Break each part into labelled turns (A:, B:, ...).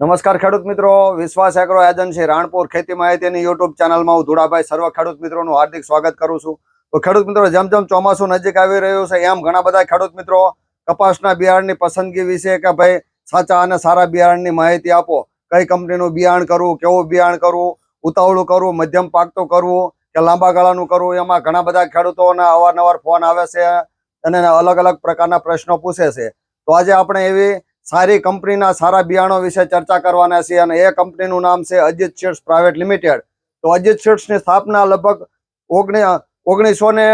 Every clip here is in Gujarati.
A: નમસ્કાર ખેડૂત મિત્રો. વિશ્વાસ એગ્રો એજન્સી રાણપુર ખેતી માહિતીની યુટ્યુબ ચેનલમાં હું ધુડાભાઈ સર્વ ખેડૂત મિત્રોનું હાર્દિક સ્વાગત કરું છું. તો ખેડૂત મિત્રો, જેમ જેમ ચોમાસું નજીક આવી રહ્યું છે, એમ ઘણા બધા ખેડૂત મિત્રો કપાસના બિયારણની પસંદગી વિશે કે ભાઈ સાચા અને સારા બિયારણની માહિતી આપો. કઈ કંપનીનું બિયારણ કરવું, કેવું બિયારણ કરવું, ઉતાવળું કરવું, મધ્યમ પાકતું કરવું, કે લાંબા ગાળાનું કરવું, એમાં ઘણા બધા ખેડૂતોના અવારનવાર ફોન આવે છે અને અલગ અલગ પ્રકારના પ્રશ્નો પૂછે છે. તો આજે આપણે એવી સારી કંપનીના સારા બિયારણો વિશે ચર્ચા કરવાના છીએ અને એ કંપનીનું નામ છે અજીત સીડ્સ પ્રાઇવેટ લિમિટેડ. તો અજીત સીડ્સની સ્થાપના લગભગ ઓગણી, ઓગણીસો ને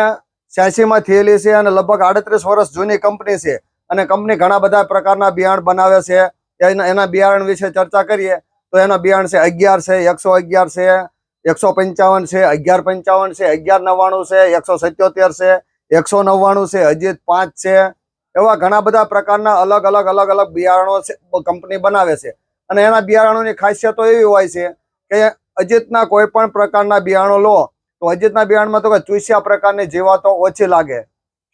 A: છ્યાસીમાં થયેલી છે અને લગભગ આડત્રીસ વર્ષ જૂની કંપની છે. અને કંપની ઘણા બધા પ્રકારના બિયારણ બનાવે છે. એના એના બિયારણ વિશે ચર્ચા કરીએ તો એના બિયારણ છે અગિયાર છે, એકસો અગિયાર છે, એકસો પંચાવન છે, અગિયાર પંચાવન છે, અગિયાર નવ્વાણું છે, એકસો સત્યોતેર છે, એકસો નવ્વાણું છે, અજીત પાંચ છે એવા ઘણા બધા પ્રકારના અલગ અલગ અલગ અલગ બિયારણો કંપની બનાવે છે. અને એના બિયારણોની ખાસિયતો એવી હોય છે કે અજીતના કોઈ પણ પ્રકારના બિયારણો લો, તો અજીતના બિયારણમાં તો કે ચૂસ્યા પ્રકારની જીવાતો ઓછી લાગે.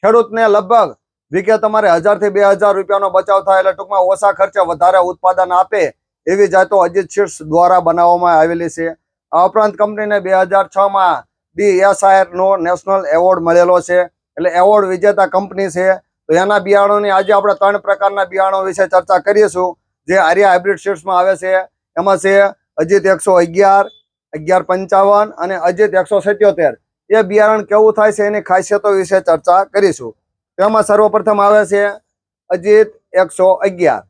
A: ખેડૂતને લગભગ વીઘે તમારે હજારથી બે હજાર રૂપિયાનો બચાવ થાય એટલે ટૂંકમાં ઓછા ખર્ચે વધારે ઉત્પાદન આપે એવી જાતો અજીત શીર્ષ દ્વારા બનાવવામાં આવેલી છે. આ ઉપરાંત કંપનીને બે હજાર છમાં માં ડીએસઆઈઆર નો નેશનલ એવોર્ડ મળેલો છે. એટલે એવોર્ડ વિજેતા કંપની છે. તો એના બિયારણોની આજે આપણે ત્રણ પ્રકારના બિયારણો વિશે ચર્ચા કરીશું. જે આર્યા હાઇબ્રિડ સીડ્સમાં આવે છે, એમાં છે અજીત એકસો અગિયાર અગિયાર પંચાવન અને અજીત એકસો સત્યોતેર. એ બિયારણ કેવું થાય છે એની ખાસિયતો વિશે ચર્ચા કરીશું. તેમાં સર્વપ્રથમ આવે છે અજીત એકસો અગિયાર.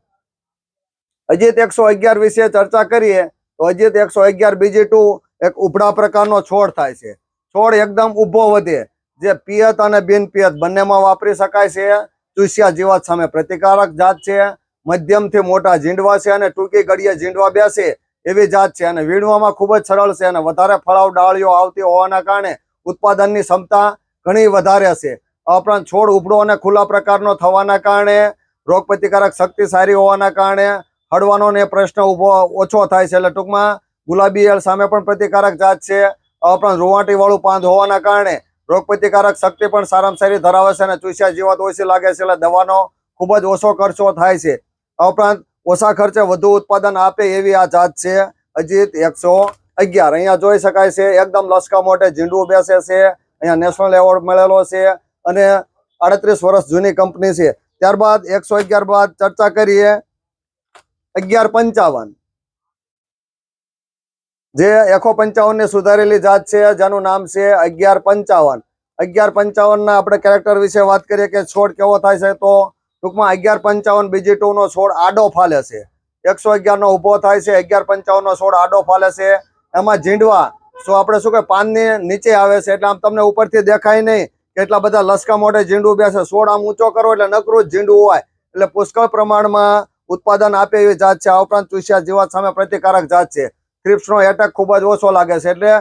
A: અજીત એકસો અગિયાર વિશે ચર્ચા કરીએ, તો અજીત એકસો અગિયાર બીજી ટુ એક ઉભડા પ્રકારનો છોડ થાય છે. છોડ એકદમ ઊભો વધે. જે પિયત અને બિન પિયત બંનેમાં વાપરી શકાય છે. ચૂસ્યા જીવાત સામે પ્રતિકારક જાત છે. મધ્યમથી મોટા ઝીંડવા છે અને ટૂંકી ગળીએ ઝીંડવા બેસે એવી જાત છે અને વીણવામાં ખૂબ જ સરળ છે અને વધારે ફળાવ ડાળીઓ આવતી હોવાના કારણે ઉત્પાદનની ક્ષમતા ઘણી વધારે છે. આ ઉપરાંત છોડ ઉપડો અને ખુલ્લા પ્રકારનો થવાના કારણે રોગ પ્રતિકારક શક્તિ સારી હોવાના કારણે હળવાનો ને પ્રશ્ન ઊભો ઓછો થાય છે. એટલે ટૂંકમાં ગુલાબી એળ સામે પણ પ્રતિકારક જાત છે. ઉપરાંત રૂવાટી વાળું પાંદ હોવાના કારણે રોગ પ્રતિકારક શક્તિ પણ સારામાં સારી ધરાવે છે અને ચૂસ્યા જીવાત ઓછી લાગે છે એટલે દવાનો ખૂબ જ ઓછો ખર્ચો થાય છે. આ ઉપરાંત ઓછા ખર્ચે વધુ ઉત્પાદન આપે એવી આ જાત છે. અજીત એકસો અગિયાર. અહીંયા જોઈ શકાય છે, એકદમ લસકા મોટે ઝીંડું બેસે છે. અહીંયા નેશનલ એવોર્ડ મળેલો છે અને આડત્રીસ વર્ષ જૂની કંપની છે. ત્યારબાદ એકસો અગિયાર બાદ ચર્ચા કરીએ. અગિયાર પંચાવન. જે એકો પંચાવનની સુધારેલી જાત છે, જેનું નામ છે અગિયાર પંચાવન. અગિયાર પંચાવન ના આપણે કેરેક્ટર વિશે વાત કરીએ કે છોડ કેવો થાય છે, તો ટૂંકમાં અગિયાર પંચાવન બીજી ટુ નો છોડ આડો ફાલે છે. એકસો અગિયારનો ઊભો થાય છે, અગિયાર પંચાવન નો છોડ આડો ફાલે છે. એમાં ઝીંડવા, શું આપણે શું કે પાનની નીચે આવે છે, એટલે આમ તમને ઉપરથી દેખાય નહીં કે એટલા બધા લસકા મોઢે ઝીંડું બેસે. છોડ આમ ઊંચો કરો એટલે નકરું જ ઝીંડું હોય. એટલે પુષ્કળ પ્રમાણમાં ઉત્પાદન આપે એવી જાત છે. આ ઉપરાંત ચૂસ્યા જીવાત સામે પ્રતિકારક જાત છે. થ્રિપ્સનો એટેક ખૂબ જ ઓછો લાગે છે એટલે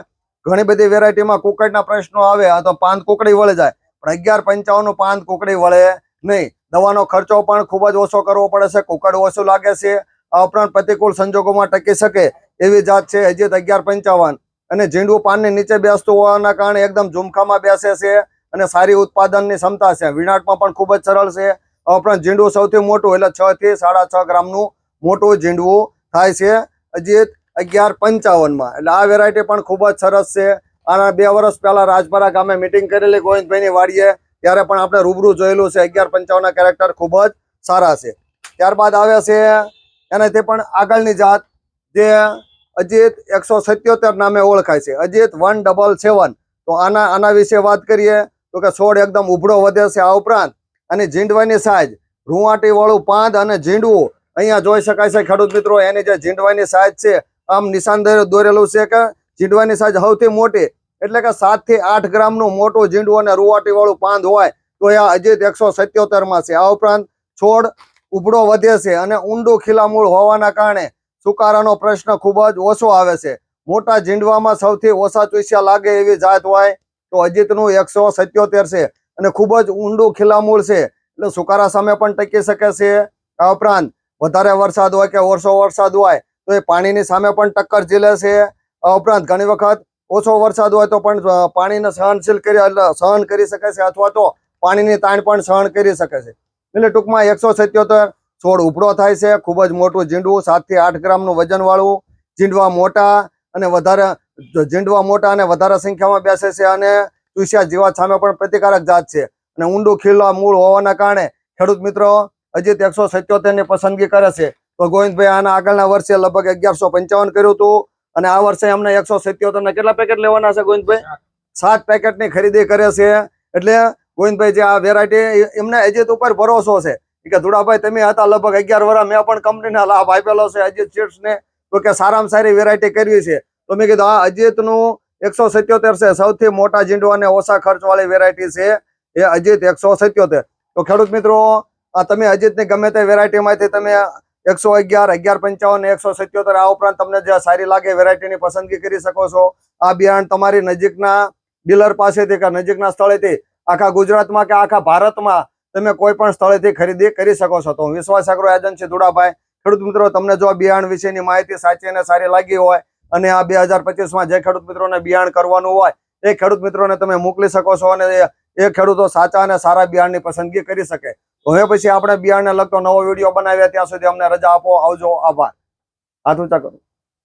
A: ઘણી બધી વેરાયટીમાં કુકડના પ્રશ્નો આવે, આ તો પાંદ કુકડી વળે જાય. પણ અગિયાર પંચાવનનું પાંદ કુકડી વળે નહીં. દવાનો ખર્ચો પણ ખૂબ જ ઓછો કરવો પડે છે, કુકડ ઓછું લાગે છે. આ ઉપરાંત પ્રતિકૂળ સંજોગોમાં ટકી શકે એવી જાત છે, હજી અગિયાર પંચાવન. અને ઝીંડું પાનની નીચે બેસતું હોવાના કારણે એકદમ ઝુમખામાં બેસે છે અને સારી ઉત્પાદનની ક્ષમતા છે. વિનાટમાં પણ ખૂબ જ સરળ છે. ઉપરાંત ઝીંડું સૌથી મોટું, એટલે છ થી સાડા છ ગ્રામનું મોટું ઝીંડવું થાય છે. અજીત અગિયાર પંચાવનમાં. એટલે આ વેરાયટી પણ ખૂબ જ સરસ છે. આના બે વર્ષ પહેલા રાજપરા ગામે મિટિંગ કરેલી ગોવિંદભાઈની વાડીએ. ત્યારે પણ આપણે રૂબરૂ જોયેલું છે. અગિયાર પંચાવનના કેરેક્ટર ખૂબ જ સારા છે. ત્યારબાદ આવે છે એનાથી પણ આગળની જાત, જે અજીત એકસો સત્યોતેર નામે ઓળખાય છે. Ajit one double seven. તો આના આના વિશે વાત કરીએ તો કે છોડ એકદમ ઉભળો વધે છે આ ઉપરાંત. અને ઝીંડવાની સાઈઝ રૂવાટીવાળું પાંદ અને ઝીંડવું. અહીંયા જોઈ શકાય છે ખેડૂત મિત્રો, એની જે ઝીંડવાની સાઈઝ છે આમ નિશાન દોરે- દોરેલું છે કે જીંડવાની સાઈઝ સૌથી મોટી, એટલે કે સાતથી આઠ ગ્રામનું મોટું ઝીંડવું અને રૂવાટી વાળું પાંદ હોય, તો એ અજીત એકસો સત્યોતેરમાં છે. આ ઉપરાંત છોડ ઉભડો વધે છે અને ઊંડું ખીલામૂળ હોવાના કારણે સુકારાનો પ્રશ્ન ખૂબ જ ઓછો આવે છે. મોટા ઝીંડવામાં સૌથી ઓછા ચૂસ્યા લાગે એવી જાત હોય, તો અજીતનું એકસો સત્યોતેર છે અને ખૂબ જ ઊંડું ખીલામૂળ છે, એટલે સુકારા સામે પણ ટકી શકે છે. આ ઉપરાંત વધારે વરસાદ હોય કે ઓછો વરસાદ હોય તો એ પાણીની સામે પણ ટક્કર ઝીલે છે. ઉપરાંત ઘણી વખત ઓછો વરસાદ હોય તો પણ પાણીને સહનશીલ કરી સહન કરી શકે છે અથવા તો પાણીની તાણ પણ સહન કરી શકે છે. એટલે ટૂંકમાં એકસો સત્યોતેર છોડ ઉપડો થાય છે. ખૂબ જ મોટું ઝીંડવું સાતથી આઠ ગ્રામનું વજનવાળું ઝીંડવા મોટા અને વધારે ઝીંડવા મોટા અને વધારે સંખ્યામાં બેસે છે અને ચૂસ્યા જીવાત સામે પણ પ્રતિકારક જાત છે. અને ઊંડું ખીલવા મૂળ હોવાના કારણે ખેડૂત મિત્રો અજીત એકસો સિત્યોતેરની પસંદગી કરે છે. તો ગોવિંદભાઈ આના આગળના વર્ષે લગભગ અગિયારસો પંચાવન કર્યું હતું. અને આ વર્ષે અમને એકસો સત્યોતેર ના કેટલા પેકેટ લેવાના છે ગોવિંદભાઈ? સાત. પેકેટની ખરીદી કરે છે. એટલે ગોવિંદભાઈ જે આ વેરાયટી એમને અજીત ઉપર ભરોસો છે. કે ધુડાભાઈ તમે હતા લગભગ અગિયાર વર્ષ મેં પણ કંપનીને લાભ આપેલો છે અજીત સીડ્સ ને. તો કે સારામાં સારી વેરાયટી કરવી છે. તો મેં કીધું આ અજીતનું એકસો સિત્યોતેર છે. સૌથી મોટા જીંડવા અને ઓછા ખર્ચ વાળી વેરાયટી છે એ અજીત એકસો સત્યોતેર. તો ખેડૂત મિત્રો આ તમે અજીતની ગમે તે વેરાયટીમાંથી તમે એકસો અગિયાર અગિયાર પંચાવન, એકસો સત્યોતેર, આ ઉપરાંત તમને જે સારી લાગે વેરાયટીની પસંદગી કરી શકો છો. આ બિયારણ તમારી નજીકના ડીલર પાસેથી કે નજીકના સ્થળેથી આખા ગુજરાતમાં કે આખા ભારતમાં તમે કોઈ પણ સ્થળેથી ખરીદી કરી શકો છો. તો હું વિશ્વાસ એગ્રો એજન્સી ધુડાભાઈ. ખેડૂત મિત્રો, તમને જો બિયારણ વિશેની માહિતી સાચી અને સારી લાગી હોય અને આ બે હજાર પચીસમાં જે ખેડૂત મિત્રોને બિયારણ કરવાનું હોય, એ ખેડૂત મિત્રોને તમે મોકલી શકો છો અને એ ખેડૂતો સાચા અને સારા બિયારણની પસંદગી કરી શકે. તો હવે પછી આપણે બિયારણને લગતો નવો વીડિયો બનાવ્યા ત્યાં સુધી અમને રજા આપો, આવજો, આભાર. હાથ ઊંચા કરો.